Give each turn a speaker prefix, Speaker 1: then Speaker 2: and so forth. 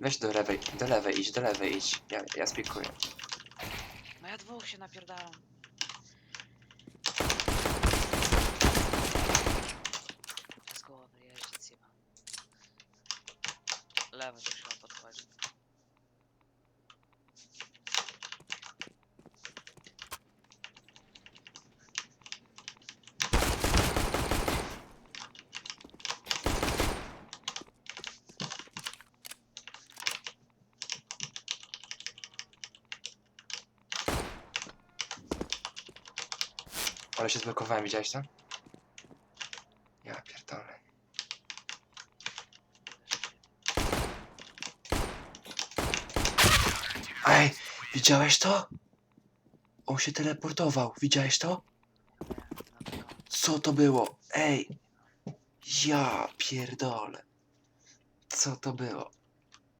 Speaker 1: Weź do lewej, do lewej idź, do lewej idź. Ja, ja spikuję.
Speaker 2: No ja dwóch się napierdalam. Z głowy jeździć chyba. Lewy tu chyba podchodzi.
Speaker 1: Ale się zblokowałem, widziałeś to? Ja pierdolę. Ej, widziałeś to? On się teleportował, widziałeś to? Co to było? Ej! Ja pierdolę. Co to było?